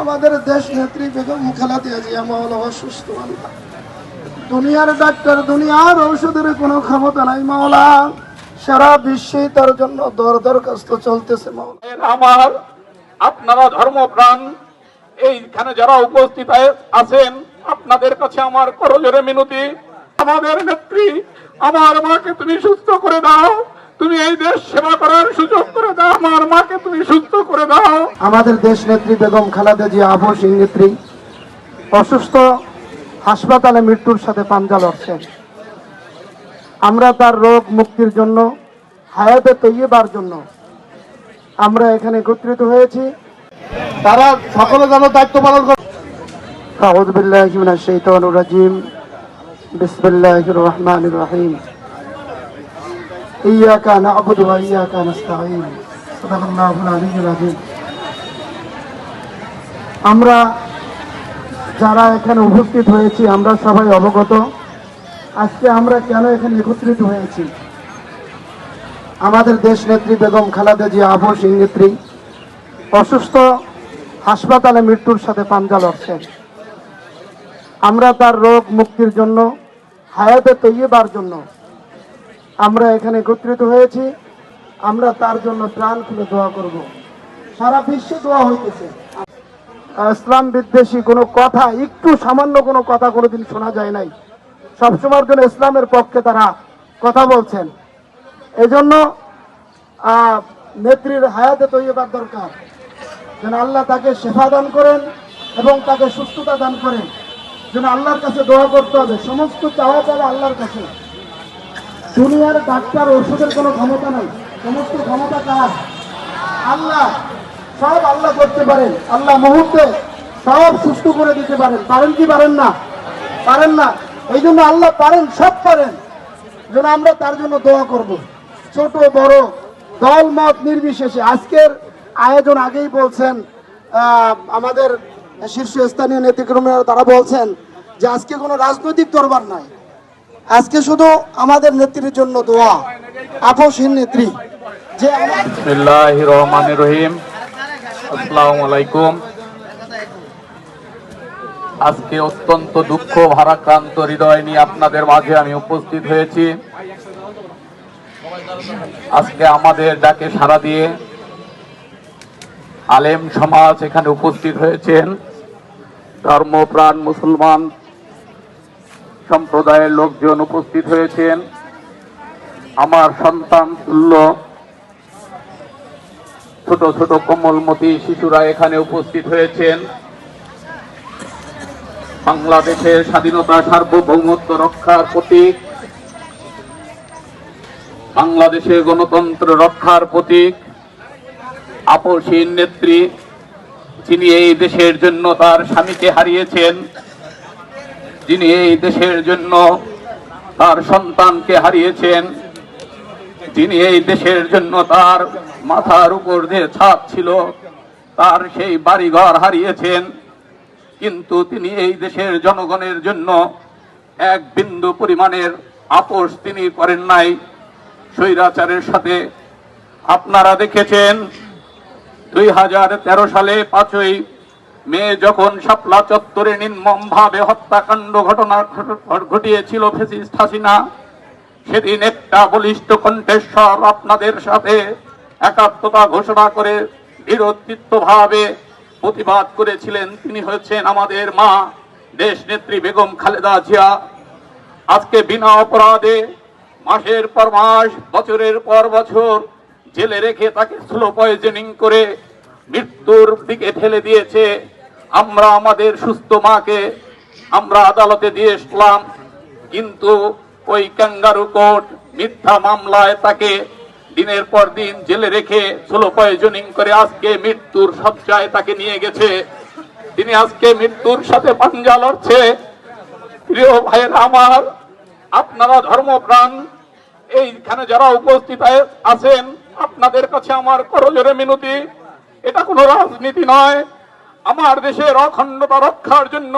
আমাদের দেশ নেত্রী বেগম খালাদিয়া জিয়া মাওলা অসুস্থ দুনিয়ার ডাক্তার, দুনিয়ার ঔষধের কোনো ক্ষমতা নাই, মাওলা। সারা বিশ্বে তার জন্য দর দরখাস্ত চলতেছে আমার, আপনারা ধর্মপ্রাণ, এইখানে যারা উপস্থিত আছেন, আপনাদের কাছে আমার করজোরে মিনতি। আমাদের নেত্রী, আমার মাকে তুমি সুস্থ করে দাও। তুমি এই দেশ সেবা করার সুযোগ করে দাও, আমার মাকে তুমি সুস্থ করে দাও। আমাদের দেশ নেত্রী বেগম খালেদা জিয়া আবহসীন নেত্রী, অসুস্থ হাসপাতালে মৃত্যুর সাথে পাঞ্জা লড়ছেন। আমরা তার রোগ মুক্তির জন্য, হায়াতে তৈবার জন্য আমরা এখানে একত্রিত হয়েছি। তারা সকলে যেন দায়িত্ব পালন করে। আউযু বিল্লাহি মিনাশ রাজিম। বিসমিল্লাহির রহমানির রহিম। إياك نعبد وإياك نستعين صدق الله العلي العظيم আমরা যারা এখানে উপস্থিত হয়েছি আমরা সবাই অবগত আজকে আমরা কেন এখানে একত্রিত হয়েছি আমাদের দেশ নেত্রী বেগম খালেদা জিয়া আবু সিং নেত্রী অসুস্থ হাসপাতালে মৃত্যুর সাথে পাঞ্জা লড়ছেন আমরা তার রোগ মুক্তির জন্য হায়াতে তৈবার জন্য আমরা এখানে একত্রিত হয়েছি। আমরা তার জন্য প্রাণ খুলে দোয়া করব। সারা বিশ্বে দোয়া হইতেছে। ইসলাম বিদ্বেষী কোনো কথা, একটু সামান্য কোনো কথা কোনোদিন শোনা যায় নাই। সবসময়ের জন্য ইসলামের পক্ষে তারা কথা বলছেন। এজন্য নেত্রীর হায়াতে তৈবার দরকার। যেন আল্লাহ তাকে শেফা দান করেন এবং তাকে সুস্থতা দান করেন। যেন আল্লাহর কাছে দোয়া করতে হবে। সমস্ত চাওয়া পাওয়া আল্লাহর কাছে। দুনিয়ার ডাক্তার ওষুধের কোনো ক্ষমতা নাই। সমস্ত ক্ষমতা কার? আল্লাহ। সব আল্লাহ করতে পারেন। আল্লাহ মুহূর্তে সব সুস্থ করে দিতে পারেন। পারেন কি পারেন না? পারেন না। এই জন্য আল্লাহ পারেন, সব পারেন। যেন আমরা তার জন্য দোয়া করব। ছোট, বড় দল মত নির্বিশেষে। আজকের আয়োজন আগেই বলছেন আমাদের শীর্ষস্থানীয় নেতৃক্রমেরা তারা বলছেন যে আজকে কোনো রাজনৈতিক দরবার নাই। আজকে শুধু আমাদের নেত্রীর জন্য দোয়া, আপসহীন নেত্রী, যে রহমান রহিম। আসসালামু আলাইকুম। আজকে অত্যন্ত দুঃখ, ভারাক্রান্ত হৃদয় নিয়ে আপনাদের মাঝে আমি উপস্থিত হয়েছি। আজকে আমাদের ডাকে সাড়া দিয়ে আলেম সমাজ এখানে উপস্থিত হয়েছেন। ধর্মপ্রাণ মুসলমান সম্প্রদায়ের লোকজন উপস্থিত হয়েছেন। আমার সন্তান তুল্য, ছোট ছোট কোমলমতি শিশুরা এখানে উপস্থিত হয়েছেন। বাংলাদেশের স্বাধীনতা সার্বভৌমত্ব রক্ষার প্রতীক, বাংলাদেশে গণতন্ত্র রক্ষার প্রতীক, আপসীন নেত্রী, যিনি এই দেশের জন্য তার স্বামীকে হারিয়েছেন। যিনি এই দেশের জন্য তার সন্তানকে হারিয়েছেন, যিনি এই দেশের জন্য তার মাথার উপর যে ছাদ ছিল, তার সেই বাড়িঘর হারিয়েছেন। কিন্তু তিনি এই দেশের জনগণের জন্য এক বিন্দু পরিমাণের আপোষ তিনি করেন নাই। স্বৈরাচারের সাথে আপনারা দেখেছেন, দুই হাজার তেরো সালে পাঁচই মে যখন শাপলা চত্বরে নির্মম ভাবে হত্যাকাণ্ড ঘটনা ঘট- ঘটিয়েছিল ফেসিস্ট হাসিনা, সেদিন একটা বলিষ্ঠ কণ্ঠেশ্বর আপনাদের সাথে একাত্মতা ঘোষণা করে দৃঢ়চিত্ত ভাবে প্রতিবাদ করেছিলেন। তিনি হয়েছেন আমাদের মা দেশ নেত্রী বেগম খালেদা জিয়া। আজকে বিনা অপরাধে মাসের পর মাস, বছরের পর বছর জেলে রেখে তাকে স্লো পয়জনিং করে মৃত্যুর দিকে ঠেলে দিয়েছে। আমরা আমাদের সুস্থ মাকে আমরা আদালতে দিয়ে এসলাম কিন্তু ওই ক্যাঙ্গারু কোর্ট মিথ্যা মামলায় তাকে দিনের পর দিন জেলে রেখে স্লো পয়জনিং করে আজকে মৃত্যুর সজ্জায় তাকে নিয়ে গেছে। তিনি আজকে মৃত্যুর সাথে পাঞ্জা লড়ছে। প্রিয় ভাইয়ের আমার, আপনারা ধর্মপ্রাণ, এইখানে যারা উপস্থিত আছেন, আপনাদের কাছে আমার করজোরে মিনতি। এটা কোনো রাজনীতি নয়। আমার দেশের অখণ্ডতা রক্ষার জন্য,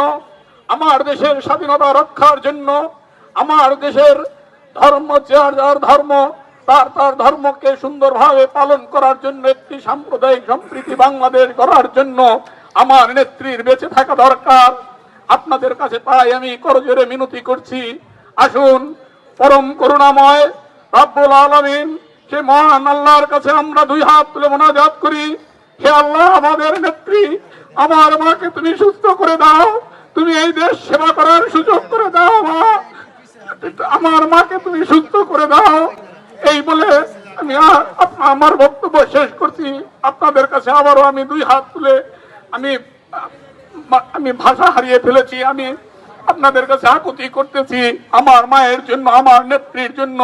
আমার দেশের স্বাধীনতা রক্ষার জন্য, আমার দেশের ধর্ম, যার যার ধর্ম, তার তার ধর্মকে সুন্দরভাবে পালন করার জন্য, একটি সাম্প্রদায়িক সম্প্রীতি বাংলাদেশ করার জন্য আমার নেত্রীর বেঁচে থাকা দরকার। আপনাদের কাছে তাই আমি করজোরে মিনতি করছি। আসুন, পরম করুণাময় রাব্বুল আলামিন, সে মহান আল্লাহর কাছে আমরা দুই হাত তুলে মোনাজাত করি। হে আল্লাহ, আমাদের নেত্রী আমার মাকে তুমি সুস্থ করে দাও। তুমি এই দেশ সেবা করার সুযোগ করে দাও, মা। আমার মাকে তুমি সুস্থ করে দাও। এই বলে আমি আমার বক্তব্য শেষ করছি। আপনাদের কাছে আবারও আমি দুই হাত তুলে আমি আমি ভাষা হারিয়ে ফেলেছি। আমি আপনাদের কাছে আকুতি করতেছি। আমার মায়ের জন্য, আমার নেত্রীর জন্য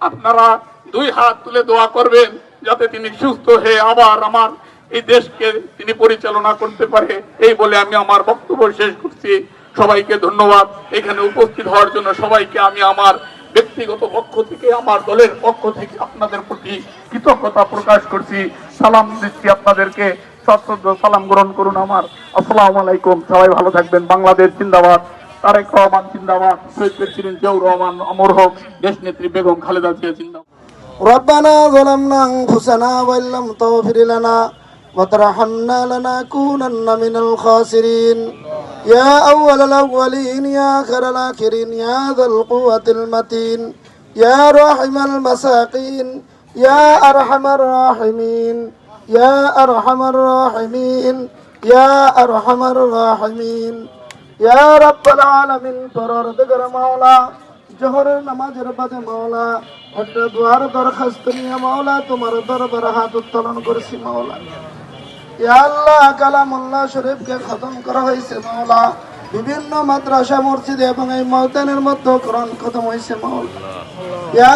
আপনারা দুই হাত তুলে দোয়া করবেন যাতে তিনি সুস্থ হয়ে আবার আমার এই দেশকে তিনি পরিচালনা করতে পারে এই বলে আমি আমার বক্তব্য শেষ করছি সবাইকে ধন্যবাদ এখানে উপস্থিত হওয়ার জন্য সবাইকে আমি আমার ব্যক্তিগত পক্ষ থেকে আমার দলের পক্ষ থেকে আপনাদের প্রতি কৃতজ্ঞতা প্রকাশ করছি সালাম দিচ্ছি আপনাদেরকে সশ্রদ্ধ সালাম গ্রহণ করুন আমার আসসালামু আলাইকুম সবাই ভালো থাকবেন বাংলাদেশ জিন্দাবাদ তারেক রহমান জিন্দাবাদ শহীদ প্রেসিডেন্ট জিয়াউর রহমান অমর হোক দেশ নেত্রী বেগম খালেদা জিয়া জিন্দাবাদ ربنا ظلمنا أنفسنا وإن لم تغفر لنا وترحمنا لنكونن من الخاسرين يا أول الأولين يا آخر الآخرين يا ذا القوة المتين يا راحم المساكين يا أرحم الراحمين يا أرحم الراحمين يا أرحم الراحمين يا رب العالمين পরওয়ারদিগার মাওলা জোহরের নামাজের বাদে মাওলা একটা দুয়ার দরখাস্ত নিয়ে মাওলা তোমার দরবার হাত উত্তোলন করেছি মাওলা ইয়া আল্লাহ কালামুল্লাহ শরীফকে খতম করা হয়েছে মাওলা। বিভিন্ন মাদ্রাসা মসজিদে এবং এই ময়দানের মধ্যে কোরআন খতম হয়েছে মাওলা।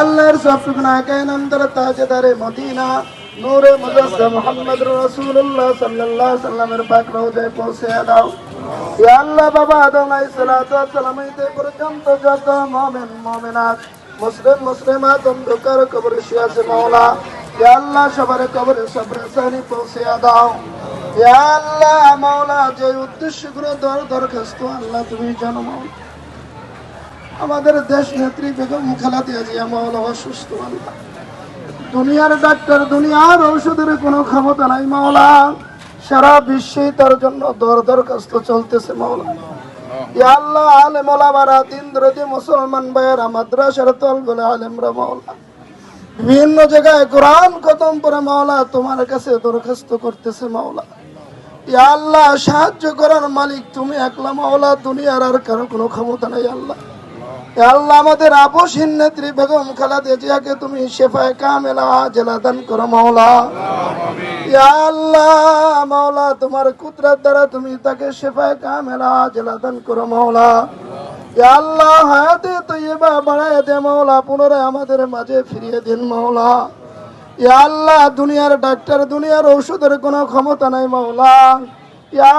আল্লাহর সবটুকু না কায়নাম দ্বারা তাজদারে মদিনা নূরে মুজাসসাম মুহাম্মদ রাসূলুল্লাহ সাল্লাল্লাহু সাল্লামের পাক রওজায় পৌঁছে দাও। ইয়া আল্লাহ বাবা আদম আলাইহিস সালাতু ওয়াস পর্যন্ত যত মুমিন মুমিনাত মুসলিম মুসলিমাত অন্ধকার কবরে শুয়ে আছে মাওলা। আল্লাহ কবরে দাও। আল্লাহ, মাওলা, যে দর দরখাস্ত, আল্লাহ তুমি আমাদের দেশ নেত্রী বেগম খালাদিয়া জিয়া মাওলা অসুস্থ আল্লাহ। দুনিয়ার ডাক্তার, দুনিয়ার ঔষধের কোনো ক্ষমতা নাই মাওলা। সারা বিশ্বে তার জন্য দর দরখাস্ত চলতেছে মাওলা। আল্লাহ, আলেম ওলামারা, দিন মুসলমান ভাইয়েরা, মাদ্রাসার তল বলে আলেমরা মাওলা। বিভিন্ন জায়গায় কোরআন খতম করে মাওলা তোমার কাছে দরখাস্ত করতেছে মাওলা। আল্লাহ সাহায্য করার মালিক তুমি একলা মাওলা, দুনিয়ার আর কারও কোনো ক্ষমতা নাই আল্লাহ। আল্লাহ আমাদের আপসহীন নেত্রী বেগম খালাদে জিয়াকে তুমি শেফায় কামেলা জেলা দান করো মাওলা। আল্লাহ মাওলা তোমার কুদরত দ্বারা তুমি তাকে শেফায় কামেলা জেলা দান করো মাওলা। আল্লাহ, হায়াতে তৈয়বা বাড়ায় দে মাওলা, পুনরায় আমাদের মাঝে ফিরিয়ে দিন মাওলা। আল্লাহ, দুনিয়ার ডাক্তার, দুনিয়ার ঔষধের কোনো ক্ষমতা নাই মাওলা।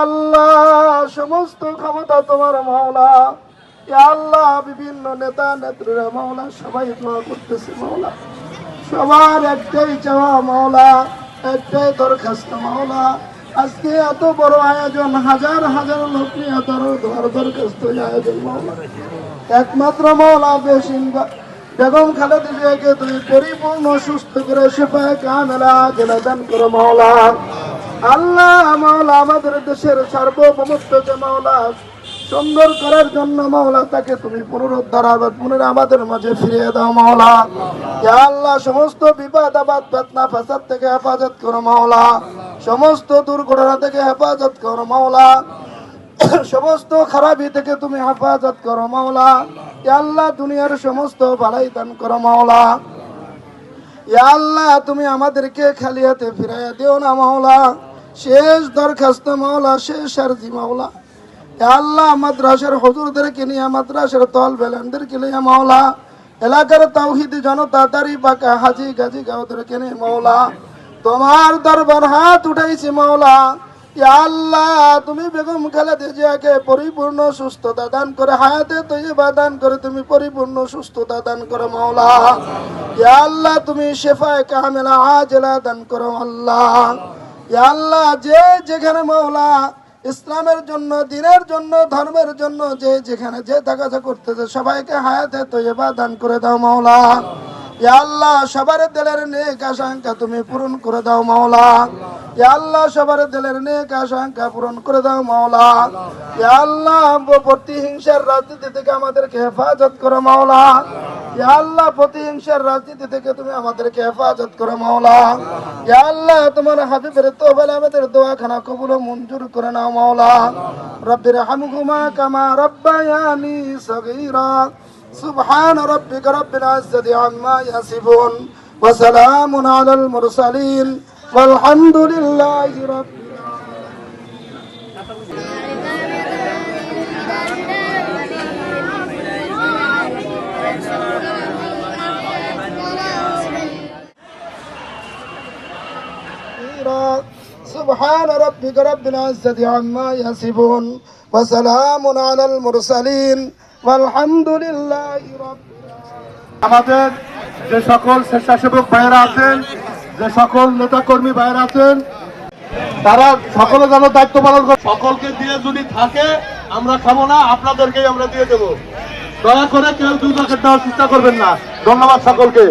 আল্লাহ, সমস্ত ক্ষমতা তোমার মাওলা। আল্লাহ, বিভিন্ন নেতা নেত্রীরা মাওলা, সবাই দোয়া করতেছে মাওলা। সবার একটাই চাওয়া মাওলা, একটাই দরখাস্ত মাওলা। আজকে এত বড় আয়োজন, হাজার হাজার লোক নিয়ে তারও ধর দরখাস্ত আয়োজন একমাত্র মৌলা বেশিন বেগম খালেদ জিয়াকে তুমি পরিপূর্ণ, সুস্থ করে, সেপায় কামেলা জেলা দান করো মৌলা। আল্লাহ মৌলা আমাদের দেশের সার্বভৌমত্ব যে মাওলা সুন্দর করার জন্য মাওলা, তাকে তুমি পুনরুদ্ধার আবার পুনরায় আমাদের মাঝে ফিরিয়ে দাও মাওলা। আল্লাহ, সমস্ত বিপদ আবাদ ফেতনা, ফাসাদ থেকে হেফাজত করো মাওলা। সমস্ত দুর্ঘটনা থেকে হেফাজত করো মাওলা। সমস্ত খারাপি থেকে তুমি হেফাজত করো মাওলা। আল্লাহ, দুনিয়ার সমস্ত ভালাই দান করো মাওলা। আল্লাহ, তুমি আমাদেরকে খালি হাতে ফিরাইয়া দিও না মাওলা। শেষ দরখাস্ত মাওলা, শেষ আরজি মাওলা। আল্লাহ মাদ্রাসার হজুরদেরকে নিয়ে, মাদ্রাসার তল বেলানদেরকে নিয়ে, মাওলা। এলাকার তাওহিদি জনতা দারি পাকা, হাজি গাজি গাওদেরকে নিয়ে, মাওলা। তোমার দরবার হাত উঠাইছি, মাওলা। আল্লাহ, তুমি বেগম খালেদা জিয়াকে পরিপূর্ণ সুস্থতা দান করে, হায়াতে তৈবা দান করে, তুমি পরিপূর্ণ সুস্থতা দান করো, মাওলা। আল্লাহ, তুমি শেফায় কামেলা আজলা দান করো, আল্লাহ। আল্লাহ, যে যেখানে মাওলা ইসলামের জন্য, দিনের জন্য, ধর্মের জন্য, যে যেখানে যে তাকাজা করতেছে, সবাইকে হায়াতে তৈবা দান করে দাও মাওলা। আল্লাহ, সবার দিলের নেক আশঙ্কা তুমি পূরণ করে দাও মাওলা। আল্লাহ, সবার দিলের নেক আশঙ্কা পূরণ করে দাও মাওলা। আল্লাহ প্রতিহিংসার রাজনীতি থেকে আমাদেরকে হেফাজত করো মাওলা। আল্লাহ প্রতিহিংসার রাজনীতি থেকে তুমি আমাদেরকে হেফাজত করো মাওলা ইয়া আল্লাহ তোমার হাবিবের তোফালে আমাদের দোয়াখানা কবুল ও মঞ্জুর করে নাও মাওলা রব্বির হামহুমা কামা রব্বায়ানি সগীরা سبحان ربك رب العزة عما يصفون وسلام على المرسلين والحمد لله رب العالمين سبحان ربك رب العزة عما يصفون وسلام على المرسلين والحمد لله رب আমাদের যে সকল স্বেচ্ছাসেবক ভাইয়েরা আছেন যে সকল নেতাকর্মী ভাইয়েরা আছেন তারা সকলে যেন দায়িত্ব পালন করে সকলকে দিয়ে যদি থাকে আমরা খাবো না আপনাদেরকেই আমরা দিয়ে দেবো দয়া করে কেউ দুই প্যাকেট দেওয়ার চেষ্টা করবেন না ধন্যবাদ সকলকে